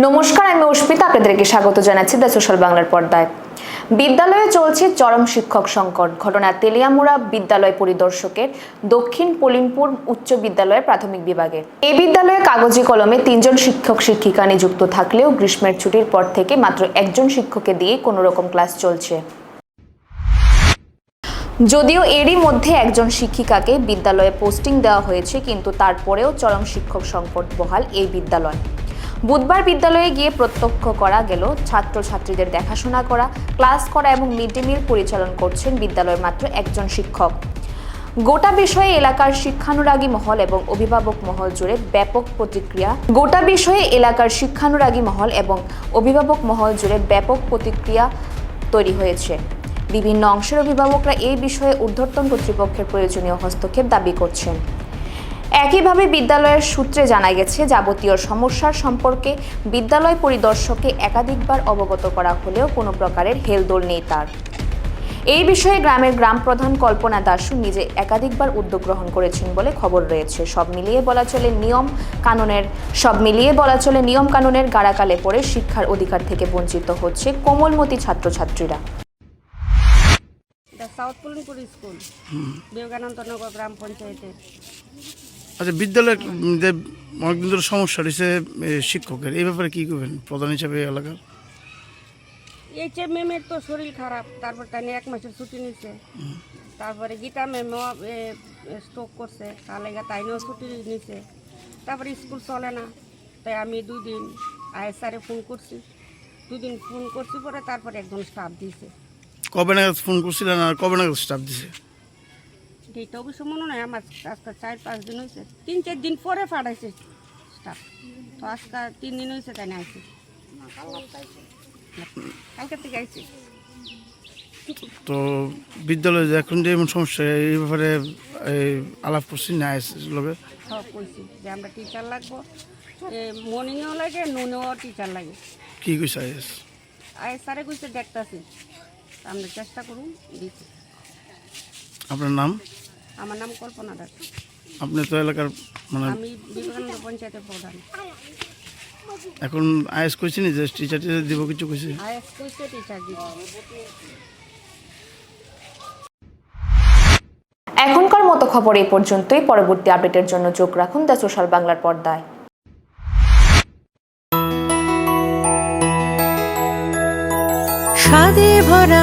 নমস্কার, আমি অস্মিতা, আপনাদেরকে স্বাগত জানাচ্ছি দ্য সোশ্যাল বাংলার পর্দায়। বিদ্যালয়ে চলছে চরম শিক্ষক সংকট। ঘটনা তেলিয়ামুড়া বিদ্যালয় পরিদর্শকের দক্ষিণ পলিনপুর উচ্চ বিদ্যালয়ের প্রাথমিক বিভাগে। এই বিদ্যালয়ে কাগজি কলমে তিনজন শিক্ষক শিক্ষিকা নিযুক্ত থাকলেও গ্রীষ্মের ছুটির পর থেকে মাত্র একজন শিক্ষককে দিয়ে কোনো রকম ক্লাস চলছে। যদিও এরই মধ্যে একজন শিক্ষিকাকে বিদ্যালয়ে পোস্টিং দেওয়া হয়েছে, কিন্তু তারপরেও চরম শিক্ষক সংকট বহাল এই বিদ্যালয়। বুধবার বিদ্যালয়ে গিয়ে প্রত্যক্ষ করা গেল, ছাত্রছাত্রীদের দেখাশোনা করা, ক্লাস করা এবং মিড ডে মিল পরিচালন করছেন বিদ্যালয়ের মাত্র একজন শিক্ষক। গোটা বিষয়ে এলাকার শিক্ষানুরাগী মহল এবং অভিভাবক মহল জুড়ে ব্যাপক প্রতিক্রিয়া। গোটা বিষয়ে এলাকার শিক্ষানুরাগী মহল এবং অভিভাবক মহল জুড়ে ব্যাপক প্রতিক্রিয়া তৈরি হয়েছে। বিভিন্ন অংশের অভিভাবকরা এই বিষয়ে ঊর্ধ্বতন কর্তৃপক্ষের প্রয়োজনীয় হস্তক্ষেপ দাবি করছেন। একইভাবে বিদ্যালয়ের সূত্রে জানা গেছে, যাবতীয় সমস্যার সম্পর্কে বিদ্যালয় পরিদর্শককে একাধিকবার অবগত করা হলেও কোনো প্রকারের হেলদোল নেই তার। এই বিষয়ে গ্রামের গ্রাম প্রধান কল্পনা দাসু নিজে একাধিকবার উদ্যোগ গ্রহণ করেছেন বলে খবর রয়েছে। সব মিলিয়ে বলা চলে নিয়ম কানুনের, সব মিলিয়ে বলা চলে নিয়ম কানুনের গাড়াকালে পড়ে শিক্ষার অধিকার থেকে বঞ্চিত হচ্ছে কোমলমতি ছাত্রছাত্রীরা। সাউথ পুলিনপুর স্কুল বিবেকানন্দ নগর গ্রাম পঞ্চায়েতের। আচ্ছা বিদ্যালয়ে যে অনেকদিন ধরে সমস্যা রয়েছে শিক্ষকের এই ব্যাপারে কী করবেন? প্রধান হিসাবে এলাকার? এই যে ম্যামের তো শরীর খারাপ তারপর তাই এক মাসের ছুটি নিছে। তারপরে গীতা ম্যামও স্ট্রোক করছে তাহলে তাইনেও ছুটি নিছে। তারপরে স্কুল চলে না তাই আমি দুই দিন আইএসআরে ফোন করছি। দুদিন ফোন করছি পরে তারপরে একজন স্টাফ দিয়েছে কবে নাগাদ ফোন করছিলেন আর কবে নাগাদ স্টাফ দিছে? এইটা অবশ্য মনে নয় আমার আজকে চার পাঁচ দিন হয়েছে তিন চার দিন পরে পাঠাইছে স্টাফ তো আজকে তিন দিন হয়েছে তাই না আইছে। কালকে থেকে আইছে। তো বিদ্যালয়ে যে এখন যে এমন সমস্যা এই ব্যাপারে এই, আলাপ করছি না লগে? সব কইছি যে আমরা টিচার লাগবো। মর্নিংও লাগে নুনেও টিচার লাগে। কী কইছে আইএস? আই স্যারে কইছে দেখতাছি। আমরা চেষ্টা করুন দিচ্ছি আপনার নাম? আমার নাম কল্পনা দাস আপনি তো এলাকার মানে আমি বিবেকানন্দ পঞ্চায়েতের প্রধান। এখন আইএস কইছি নি যে টিচার টিচার দিব কিছু কইছে? আইএস কইছে টিচার দিচ্ছি এখনকার মতো খবর এই পর্যন্তই। পরবর্তী আপডেটের জন্য চোখ রাখুন দ্য সোশ্যাল বাংলার পর্দায়। স্বাদে ভরা